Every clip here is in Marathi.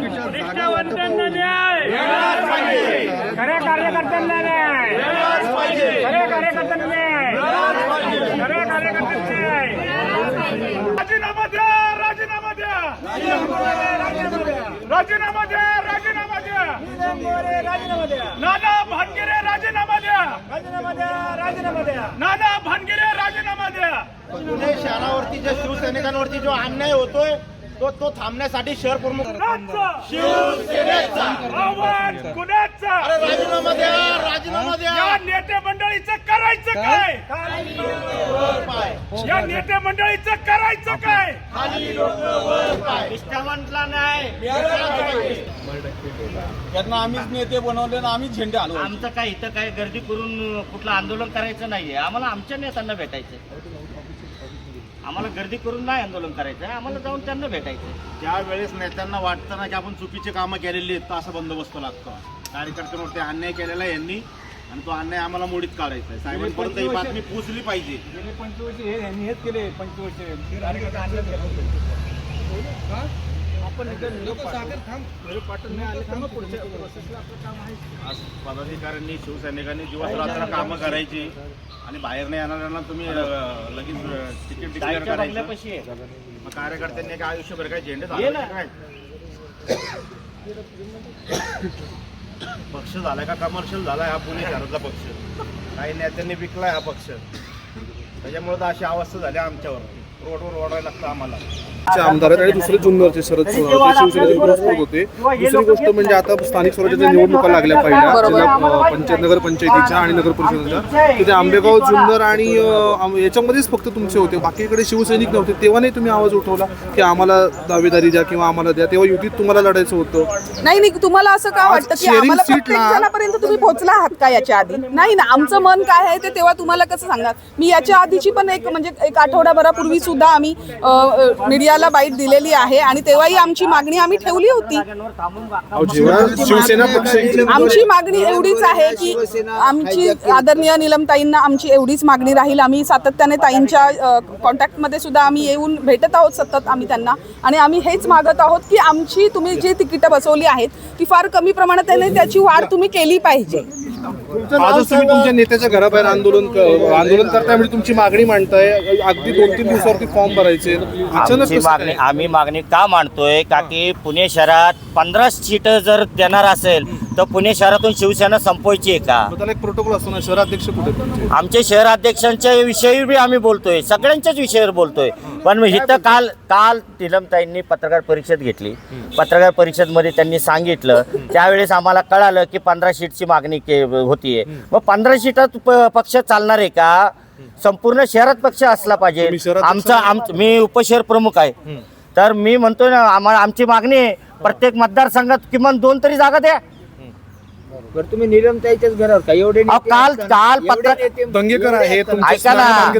निष्ठावंतांना न्याय! खऱ्या कार्यकर्त्यांना न्याय! खऱ्या कार्यकर्त्यांना न्याय! खऱ्या कार्यकर्त्यांना न्याय! राजीनामा द्या राजीनामा द्या. राजीनामा द्या राजीनामा द्या. नाना भानगिरे राजीनामा द्या राजीनामा द्या राजीनामा द्या. नाना भानगिरे राजीनामा द्या. पुणे शहरावरती ज्या शिवसैनिकांवरती जो अन्याय होतोय तो तो थांबण्यासाठी शहर प्रमुख राजीनामा द्या राजीनामा द्या. या नेते मंडळीचं करायचं काय? पाय. या नेते मंडळीचं करायचं काय? निष्ठावंतला नाही. त्यांना आम्हीच नेते बनवले आणि आम्हीच झेंडे आलो आमचं काय इथं काय गर्दी करून कुठलं आंदोलन करायचं नाहीये. आम्हाला आमच्या नेत्यांना भेटायचं आम्हाला गर्दी करून नाही आंदोलन करायचं आहे आम्हाला जाऊन त्यांना भेटायचं. ज्या वेळेस नेत्यांना वाटतं ना की आपण चुकीची कामं केलेली आहेत तर असा बंदोबस्त लागतो. कार्यकर्त्यांवरती अन्याय केलेला आहे यांनी आणि तो अन्याय आम्हाला मोडीत काढायचा आहे. साहेबांपर्यंत ही बातमी पोहोचली पाहिजे. गेले पंचवर्ष हे यांनी हेच केले पंचवर्ष आज पदाधिकाऱ्यांनी शिवसैनिकांनी दिवस रात्र कामं करायची आणि बाहेर नाही येणाऱ्यांना तुम्ही लगेच तिकीट डिक्लेअर करायचं. मग कार्यकर्त्यांनी काय आयुष्यभर काय झेंडे ये झाले ना. काय? पक्ष झालाय का कमर्शियल झालाय हा पुणे शहरातला पक्ष. काही नेत्यांनी विकलाय हा पक्ष. त्याच्यामुळे तर अशी अवस्था झाली आमच्यावर रोडवर ओढायला लागतं आम्हाला. चे आमदार आहेत आणि दुसरे जुन्नरचे शरद सोनवणे ते शिवसेनेचे विरोध करत होते. दुसरी गोष्ट म्हणजे आता स्थानिक स्वराज्याच्या निवडणुका लागल्या पहिल्या. जिल्हा पंचायत नगर पंचायतीच्या आणि नगर परिषदेच्या. तिथे आंबेगाव जुन्नर आणि अ, याच्यामध्येच फक्त तुमचे होते. बाकीकडे शिवसैनिक नव्हते. तेव्हा नाही तुम्ही आवाज उठवला की आम्हाला दावेदारी द्या किंवा आम्हाला द्या. तेव्हा युतीत तुम्हाला लढायचं होतं. नाही नाही तुम्हाला असं का वाटतं की sharing आम्हाला seat प्रत्येक ला- जणापर्यंत तुम्ही पोहोचला आहात का याच्या आधी? नाही ना आमचं मन काय आहे ते तेव्हा तुम्हाला कसं सांगणार मी याच्या आधीची पण एक म्हणजे एक आठवडाभरापूर्वी सुद्धा आम्ही अ, अ, मीडियाला बाईट दिलेली आहे आणि तेव्हाही आमची मागणी आम्ही ठेवली होती. आमची मागणी एवढीच आहे की आमची आदरणीय निलमताईंना आमची एवढीच मागणी राहील. आम्ही सातत्याने ताईंच्या कॉन्टॅक्टमध्ये सुद्धा आम्ही येऊन भेटत आहोत सतत आम्ही त्यांना. आणि आम्ही हेच मागत आहोत की आमची तुम्ही जी तिकीटं बसवली आहेत ती फार कमी प्रमाणात त्याची वाढ तुम्ही केली पाहिजे. आजच तुम्ही तुमच्या नेत्याच्या घराबाहेर आंदोलन क- आंदोलन करताय म्हणजे तुमची मागणी मांडताय. अगदी दोन तीन दिवसावरती फॉर्म भरायचे. अचानक आमची कसं मागणी काय? आम्ही मागणी का मांडतोय? का की पुणे शहरात पंधरा सीट जर देणार असेल तर पुणे शहरातून शिवसेना संपवायची आहे का? मग त्याला एक प्रोटोकॉल असतो ना शहराध्यक्ष कुठे? आहेत तुमचे? आमचे शहर अध्यक्षांच्या विषयी बी आम्ही बोलतोय. सगळ्यांच्याच विषयावर बोलतोय. पण इथं काल काल तिलमताईंनी पत्रकार परिषद घेतली. पत्रकार परिषदमध्ये त्यांनी सांगितलं. त्यावेळेस आम्हाला कळालं की पंधरा सीटची मागणी के होतीये. मग पंधरा सीटात पक्ष चालणार आहे का? संपूर्ण शहरात पक्ष असला पाहिजे. आमचा आम मी उपशहर प्रमुख आहे. तर मी म्हणतोय ना आम्हाला आमची मागणी आहे. प्रत्येक मतदारसंघात किमान दोन तरी जागा द्या. बरं तुम्ही निलमताईच्याच घरावर का? एवढे अहो, नेते काल असताना- काल एवढे पत्रकार नेते- दंगेकर आहे तुमचे ऐका ना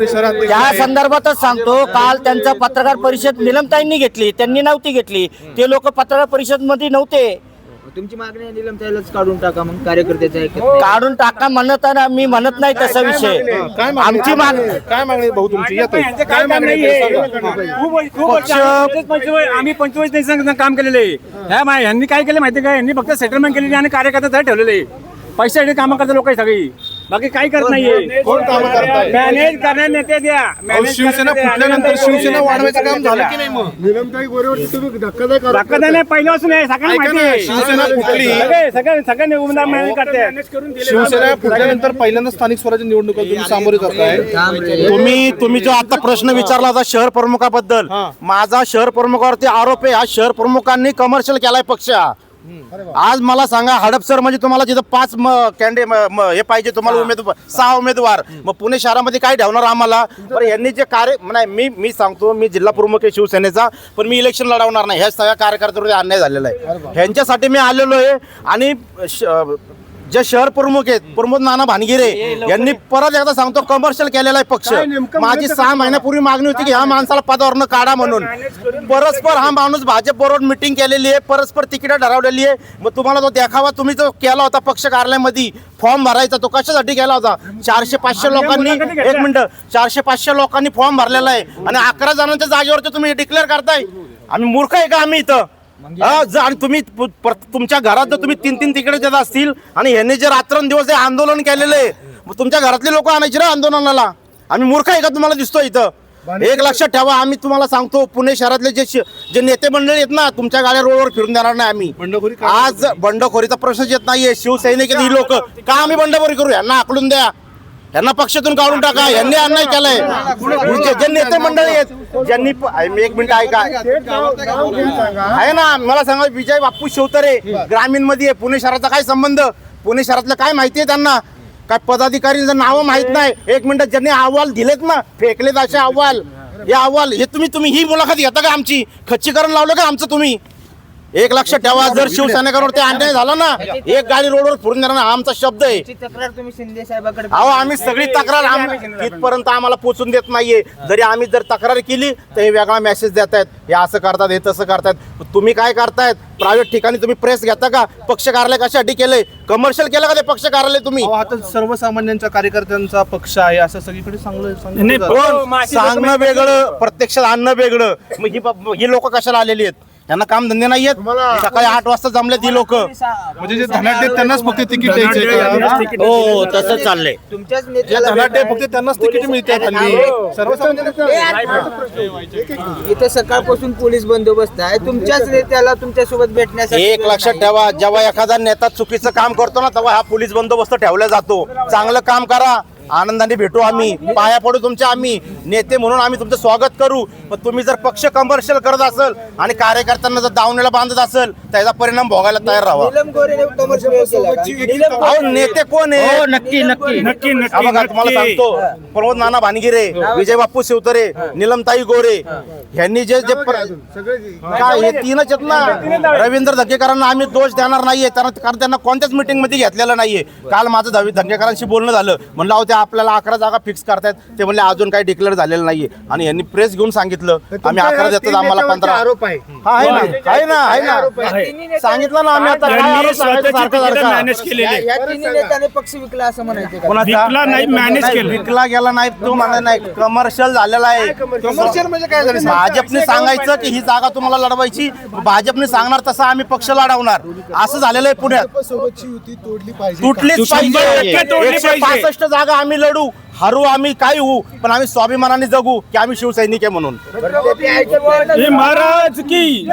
त्या. संदर्भातच सांगतो काल त्यांचा पत्रकार परिषद निलमताईंनी घेतली त्यांनी नव्हती घेतली. ते लोक पत्रकार परिषदमध्ये नव्हते. तुमची मागणी आहे निलमताईलाच काढून टाका मग कार्यकर्त्याचं ऐकत नाही. काढून टाका म्हणत आहे ना मी म्हणत नाही तसा विषय. काय मागणी आमची मागणी काय मागणी भाऊ तुमची? येतो काय मागणी आहे? ते सांगा. हा. खूप खूप वर्ष आम्ही पंचवीस आम्ही पंचवीस दिवसांचं काम केलेलं. आहे ह्या मा- ह्यांनी काय केलं माहिती का? यांनी फक्त सेटलमेंट केलेली आणि कार्यकर्ता ठेवलेले. पैशासाठी कामं करतात लोक सगळी. बाकी काही करत नाहीये. कोण कामं करताय? मॅनेज करणारे नेते द्या. अहो, मॅनेज शिवसेना करणारे फुटल्यानंतर द्या. शिवसेना वाढवायचं काम झालं. की नाही मग? दाखवता नाही पहिल्यापासून आहे सगळ्यांना ऐका माहिती ना, आहे. शिवसेना फुटली. सगळे सगळे सगळे उमेदवार मॅनेज करते शिवसेना फुटल्यानंतर पहिल्यांदा स्थानिक स्वराज्य निवडणुका तुम्ही सामोरे जाताय. तुम्ही तुम्ही जो आता प्रश्न विचारला होता शहर प्रमुखाबद्दल. माझा शहर प्रमुखावरती आरोप आहे हा शहर प्रमुखांनी कमर्शियल केलाय पक्ष. आज मला सांगा हडपसर म्हणजे तुम्हाला जिथं पाच कॅन्डे हे पाहिजे तुम्हाला उमेदवार सहा उमेदवार. मग पुणे शहरामध्ये काय ठेवणार आम्हाला? बरं यांनी जे कार्य नाही मी मी सांगतो मी जिल्हा प्रमुख आहे शिवसेनेचा पण मी इलेक्शन लढवणार नाही. ह्या सगळ्या कार्यकर्त्यांवर अन्याय झालेला आहे. ह्यांच्यासाठी मी आलेलो आहे आणि जे शहर प्रमुख आहेत प्रमोद नाना भानगिरे यांनी परत एकदा सांगतो कमर्शियल केलेला आहे पक्ष. माझी सहा महिन्यापूर्वी मागणी होती की ह्या माणसाला पदावरनं काढा म्हणून. परस्पर हा माणूस भाजप बरोबर मिटिंग केलेली आहे परस्पर तिकीट ठरवलेली आहे. मग तुम्हाला तो देखावा तुम्ही जो केला होता पक्ष कार्यालयामध्ये फॉर्म भरायचा तो कशासाठी केला होता? चारशे पाचशे लोकांनी एक मिनिट. चारशे पाचशे लोकांनी फॉर्म भरलेला आहे. आणि अकरा जणांच्या जागेवरती तुम्ही डिक्लेअर करताय. आम्ही मूर्ख आहे का आम्ही इथं? हा, जर आणि तुम्ही पु- तुमच्या घरात जर तुम्ही तीन तीन तिकडे देत असतील आणि ह्यांनी जे रात्रंदिवस हे आंदोलन केलेलं मग तुमच्या घरातले लोक आणायचे ना आंदोलनाला? आम्ही मूर्ख आहे का तुम्हाला दिसतो इथं? एक लक्षात ठेवा आम्ही तुम्हाला सांगतो पुणे शहरातले जे श- जे नेते मंडळी आहेत ना तुमच्या गाड्या रोडवर फिरून देणार नाही आम्ही. बंडखोरी आज बंडखोरीचा प्रश्नच येत नाहीये शिवसैनिक ही लोक. का आम्ही बंडखोरी करू यांना आकलून द्या. यांना पक्षातून काढून टाका. यांनी अन्याय केलाय. जे नेते मंडळी आहेत ज्यांनी प- मी एक मिनिट ऐका. आहे ना मला सांगा विजय बाप्पू शिवतरे ग्रामीणमध्ये पुणे शहराचा काय संबंध? पुणे शहरातलं काय माहिती आहे त्यांना? काय पदाधिकारीचं नावं माहीत नाही? एक मिनिट ज्यांनी अहवाल दिलेत ना फेकलेत असे अहवाल. हे अहवाल हे तुम्ही तुम्ही ही मुलाखत घेता का आमची? खच्चीकरण लावलं का आमचं तुम्ही? एक लक्षात ठेवा जर शिवसैनिकांवर ते अन्याय झाला ना एक गाडी रोडवर फिरून देणार ना हा आमचा शब्द आहे. ची तक्रार तुम्ही शिंदे साहेबाकडे अहो आम्ही सगळी तक्रार आम- तिथपर्यंत आम्हाला पोचून देत नाहीये. जरी आम्ही जर तक्रार केली तर हे वेगळा मेसेज देत आहेत हे असं करतात हे तसं करतायत. तुम्ही काय करतायत? प्रायव्हेट ठिकाणी तुम्ही प्रेस घेता का? पक्ष कार्यालय कशासाठी केलंय? कमर्शियल केलं का ते पक्ष कार्यालय तुम्ही? अहो, आता सर्वसामान्यांच्या कार्यकर्त्यांचा पक्ष आहे असं सगळीकडे चांगलं नाही, सांगितलं जातं. पण- कोण सांगणं वेगळं प्रत्यक्षात आणणं वेगळं. मग ही प- ही लोक कशाला आलेली आहेत? यांना काम धंदे नाहीयेत सकाळी आठ वाजता जमलेत ही लोक. म्हणजे जे धनाढ्य आहेत त्यांनाच फक्त तिकीट द्यायचे का? हो हो तसंच चाललंय. तुमच्याच जे नेत्याला धनाढ्य आहे, फक्त त्यांनाच तिकीट मिळतात हल्ली. इथे सकाळपासून पोलीस बंदोबस्त आहे. तुमच्याच नेत्याला तुमच्यासोबत भेटण्यासाठी एक लक्षात ठेवा जेव्हा एखादा नेता चुकीचं काम करतो ना तेव्हा हा पोलीस बंदोबस्त ठेवला जातो. चांगलं काम करा आनंदाने भेटू आम्ही. पाया पडू तुमच्या आम्ही. नेते म्हणून आम्ही तुमचं स्वागत करू. पण तुम्ही जर पक्ष कमर्शियल करत असेल आणि कार्यकर्त्यांना जर दावणीला बांधत असेल त्याचा परिणाम भोगायला तयार राहा. अहो नेते कोण हो आहे नक्की. नक्की नक्की हा बघा तुम्हाला सांगतो. प्रमोद नाना भानगिरे विजय बाप्पू शिवतरे निलमताई गोरे ह्यांनी जे जे काय हे तीनच आहेत ना? रवींद्र धक्केकरांना आम्ही दोष देणार नाहीये. कारण कारण त्यांना कोणत्याच मीटिंगमध्ये घेतलेलं नाहीये. काल माझं धक्केकरांशी बोलणं झालं. म्हणलं आपल्याला अकरा जागा फिक्स करतायत. ते म्हणले अजून काही डिक्लेअर झालेलं नाहीये. आणि यांनी प्रेस घेऊन सांगितलं आम्ही अकरा देतात आम्हाला पंधरा आरोप आहे. हा आहे ना आहे ना आहे ना. सांगितलं ना आम्ही आता काय आरोप सांगायचं सारखं सारखं? मॅनेज केलेले या तिन्ही नेत्याने पक्ष विकला असं म्हणायचं का? कोणाचा? विकला नाही, नाही, केलं. विकला गेला नाही तो म्हणा नाही कमर्शियल झालेला आहे. कमर्शियल म्हणजे काय झालं? भाजपने सांगायचं की ही जागा तुम्हाला लढवायची भाजपने सांगणार तसं आम्ही पक्ष लढवणार. असं झालेलं आहे पुण्यात. सोबतची युती तोडली पाहिजे तुटलीच शंभर पाहिजे तोडली एकशे पाहिजे. पासष्ट जागा आम्ही लढू हरू आम्ही काही होऊ पण आम्ही स्वाभिमानाने जगू की आम्ही शिवसैनिक आहे म्हणून. महाराज की